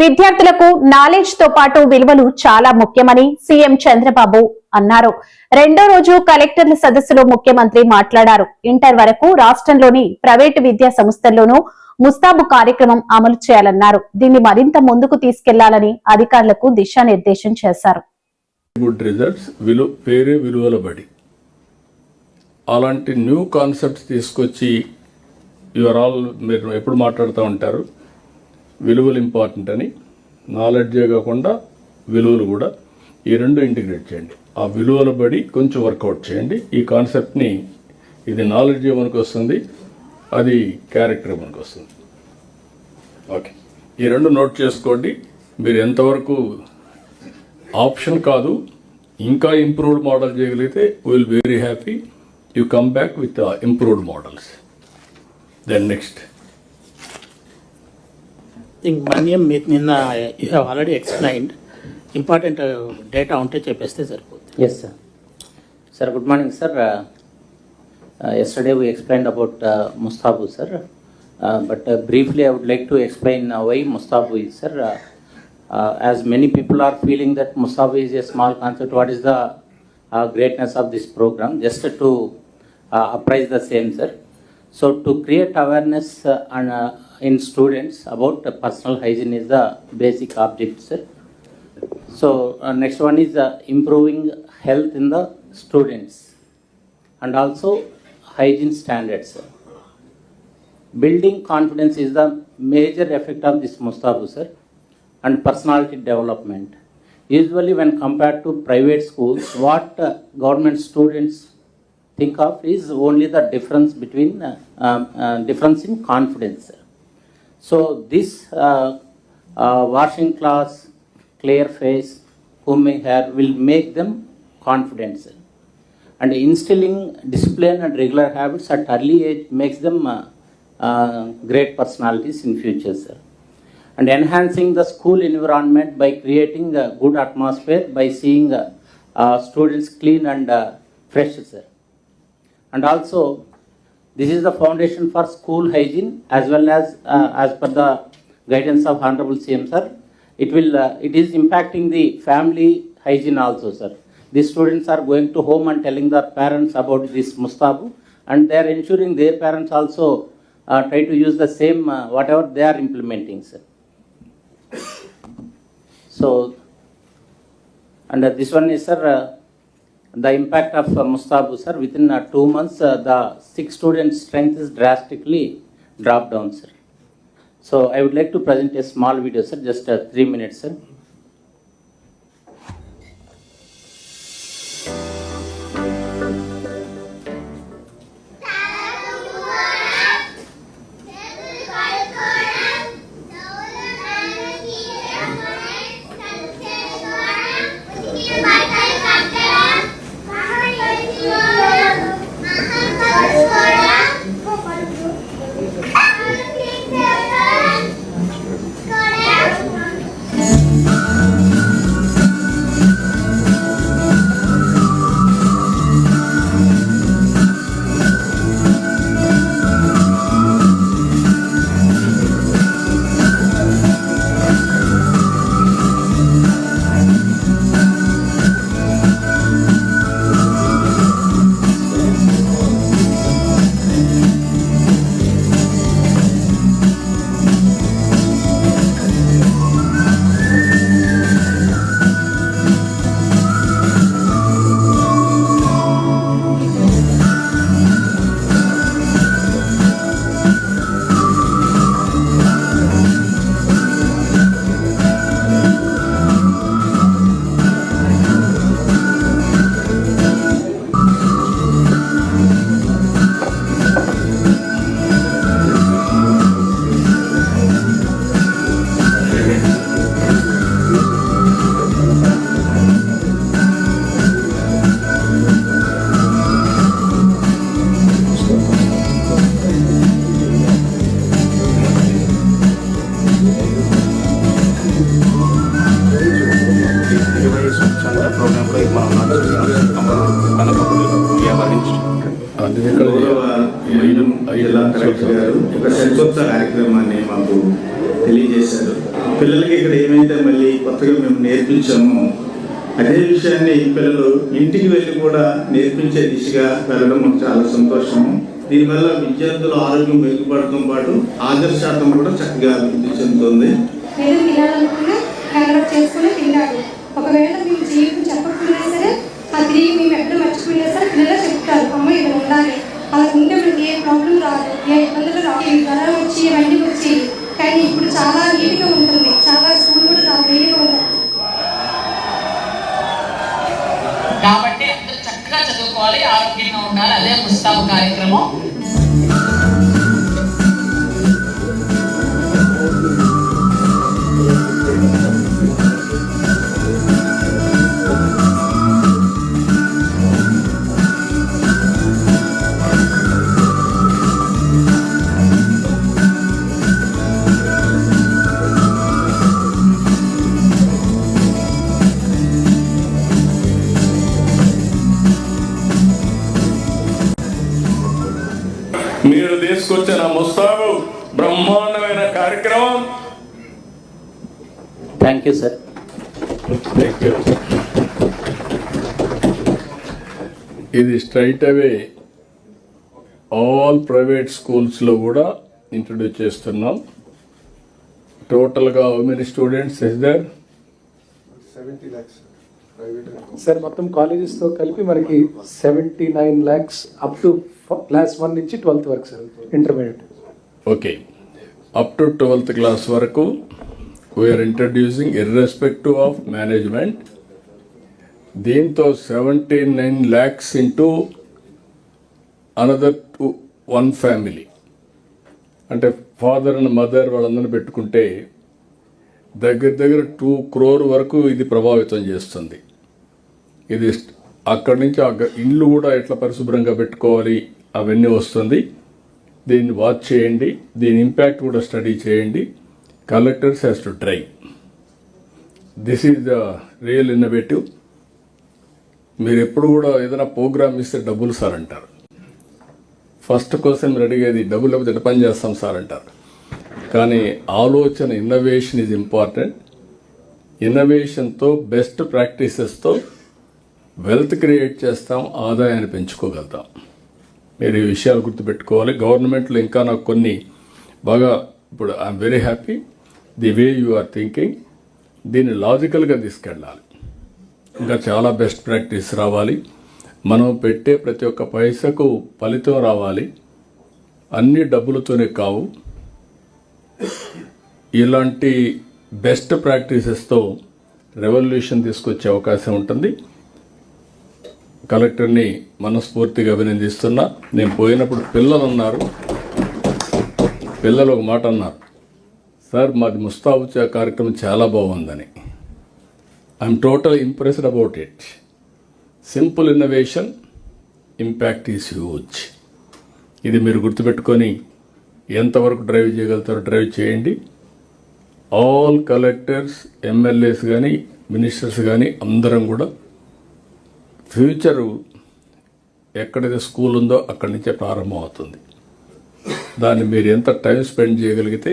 విద్యార్థులకు నాలెడ్జ్తో పాటు విలువలు చాలా ముఖ్యమని సీఎం చంద్రబాబు అన్నారు. రెండో రోజు కలెక్టర్ల సదస్సులో ముఖ్యమంత్రి మాట్లాడారు. ఇంటర్ వరకు రాష్ట్రంలోని ప్రైవేటు విద్యా సంస్థల్లోనూ ముస్తాబు కార్యక్రమం అమలు చేయాలన్నారు. దీన్ని మరింత ముందుకు తీసుకెళ్ళాలని అధికారులకు దిశానిర్దేశం చేశారు. అలాంటి న్యూ కాన్సెప్ట్స్ తీసుకొచ్చి యువర్ ఆల్ మీరు ఎప్పుడు మాట్లాడుతూ ఉంటారు? విలువలు ఇంపార్టెంట్ అని నాలెడ్జే కాకుండా విలువలు కూడా ఈ రెండు ఇంటిగ్రేట్ చేయండి. ఆ విలువల బడి కొంచెం వర్కౌట్ చేయండి. ఈ కాన్సెప్ట్ని ఇది నాలెడ్జ్ మనకు వస్తుంది అది క్యారెక్టర్ మనకు వస్తుంది. ఓకే ఈ రెండు నోట్ చేసుకోండి. మీరు ఎంతవరకు ఆప్షన్ కాదు ఇంకా ఇంప్రూవ్డ్ మోడల్ చేయగలిగితే will very happy you come back with improved models then next think Manyam మీరు నిన్న you have already explained important data think Manyam మీ నిన్న you have already explained important data ఉంటే చెప్పేస్తే సరిపోతుంది yes sir sir good morning sir yesterday we explain about Mustabu sir but briefly I would like to explain why Mustabu is sir as many people are feeling that Mustabu is a small concept what is the greatness of this program just to apprise the same sir so to create awareness and in students about personal hygiene is the basic object, sir. So uh, next one is uh, improving health in the students and also hygiene standards. Building confidence is the major effect of this Mustabu sir and personality development. Usually when compared to private schools, what uh, government students think of is only the difference between uh, um, uh, difference in confidence. So this uh, uh, washing class, clear face, combing hair will make them confident. And instilling discipline and regular habits at early age makes them uh, uh, great personalities in future. Sir. And enhancing the school environment by creating a good atmosphere by seeing uh, uh, students clean and uh, fresh. Sir. And also this is the foundation for school hygiene as well as uh, as per the guidance of Honorable CM sir. It will uh, it is impacting the family hygiene also sir. These students are going to home and telling their parents about this Mustabu and they are ensuring their parents also uh, try to use the same uh, whatever they are implementing sir. So and uh, this one is sir uh, the impact of uh, Mustabu sir within uh, two months uh, the six students strength is drastically dropped down sir. So I would like to present a small video sir just uh, three minutes sir. జిల్లా collector గారు ఒక సరికొత్త కార్యక్రమాన్ని మాకు తెలియజేశారు. పిల్లలకి ఇక్కడ ఏమైతే మళ్ళీ కొత్తగా మేము నేర్పించామో అదే విషయాన్ని పిల్లలు ఇంటికి వెళ్ళి కూడా నేర్పించే దిశగా వెళ్ళడం మాకు చాలా సంతోషము దీనివల్ల విద్యార్థుల ఆరోగ్యం మెరుగుపడటం పాటు ఆదర్శాతం కూడా చక్కగా అభివృద్ధి చెందుతుంది. ఏదో ఒకవేళ మేము జీవితం చెప్పకపోయినా సరే అది మేము ఎక్కడ మర్చిపోయినా సరే పిల్లలు చెప్తారు అమ్మ ఇలా ఉండాలి. అలా ఉంటే మనకి ఏ ప్రాబ్లం రాదు ఏ ఇబ్బందులు రాదు ఈ జ్వరం వచ్చి ఇవన్నీ వచ్చి కానీ ఇప్పుడు చాలా నీట్గా ఉంటుంది. చాలా స్కూల్ కూడా రాదు నీట్గా ఉంటుంది కాబట్టి అందరూ చక్కగా చదువుకోవాలి ఆరోగ్యంగా ఉండాలి అదే పుస్తకం కార్యక్రమం. తీసుకొచ్చిన ముస్తాబు బ్రహ్మాండమైన కార్యక్రమం. థ్యాంక్ యూ సార్ ఇది స్ట్రైట్ అవే ఆల్ ప్రైవేట్ స్కూల్స్లో కూడా ఇంట్రడ్యూస్ చేస్తున్నాం. టోటల్గా how many students is there sir మొత్తం కాలేజెస్తో కలిపి మనకి seventy nine lakhs up to class one నుంచి ట్వెల్త్ వరకు sir intermediate okay. Up to twelfth class వరకు we're introducing irrespective of management దీంతో seventy nine lakhs into another two one family అంటే father and mother వాళ్ళందరిని పెట్టుకుంటే దగ్గర దగ్గర two crore వరకు ఇది ప్రభావితం చేస్తుంది. ఇది అక్కడి నుంచి ఆ గ- ఇల్లు కూడా ఎట్లా పరిశుభ్రంగా పెట్టుకోవాలి అవన్నీ వస్తుంది. దీన్ని వాచ్ చేయండి దీని ఇంపాక్ట్ కూడా స్టడీ చేయండి. Collectors has to drive this is the real innovative మీరు ఎప్పుడు కూడా ఏదైనా ప్రోగ్రామ్ ఇస్తే డబ్బులు సార్ అంటారు. ఫస్ట్ క్వశ్చన్ మీరు అడిగేది డబ్బులు లేకపోతే పని చేస్తాం సార్? అంటారు. కానీ ఆలోచన ఇన్నోవేషన్ ఈజ్ ఇంపార్టెంట్ ఇన్నోవేషన్తో బెస్ట్ ప్రాక్టీసెస్తో వెల్త్ క్రియేట్ చేస్తాం ఆదాయాన్ని పెంచుకోగలుగుతాం. మీరు ఈ విషయాలు గుర్తుపెట్టుకోవాలి. గవర్నమెంట్లో ఇంకా నాకు కొన్ని బాగా ఇప్పుడు I'm very happy the way you are thinking దీన్ని లాజికల్గా తీసుకెళ్ళాలి. ఇంకా చాలా బెస్ట్ ప్రాక్టీస్ రావాలి. మనం పెట్టే ప్రతి ఒక్క పైసకు ఫలితం రావాలి. అన్ని డబ్బులతోనే కావు. ఇలాంటి బెస్ట్ ప్రాక్టీసెస్తో రెవల్యూషన్ తీసుకొచ్చే అవకాశం ఉంటుంది. కలెక్టర్ని మనస్ఫూర్తిగా అభినందిస్తున్నా. నేను పోయినప్పుడు పిల్లలు అన్నారు పిల్లలు ఒక మాట అన్నారు. సార్ మాది ముస్తాబు కార్యక్రమం చాలా బాగుందని. I'm total impressed about it simple innovation impact is huge ఇది మీరు గుర్తుపెట్టుకొని ఎంతవరకు డ్రైవ్ చేయగలుగుతారో డ్రైవ్ చేయండి. ఆల్ కలెక్టర్స్ ఎమ్మెల్యేస్ కానీ మినిస్టర్స్ కానీ అందరం కూడా ఫ్యూచరు ఎక్కడైతే స్కూల్ ఉందో అక్కడి నుంచే ప్రారంభం అవుతుంది దాన్ని మీరు ఎంత టైం స్పెండ్ చేయగలిగితే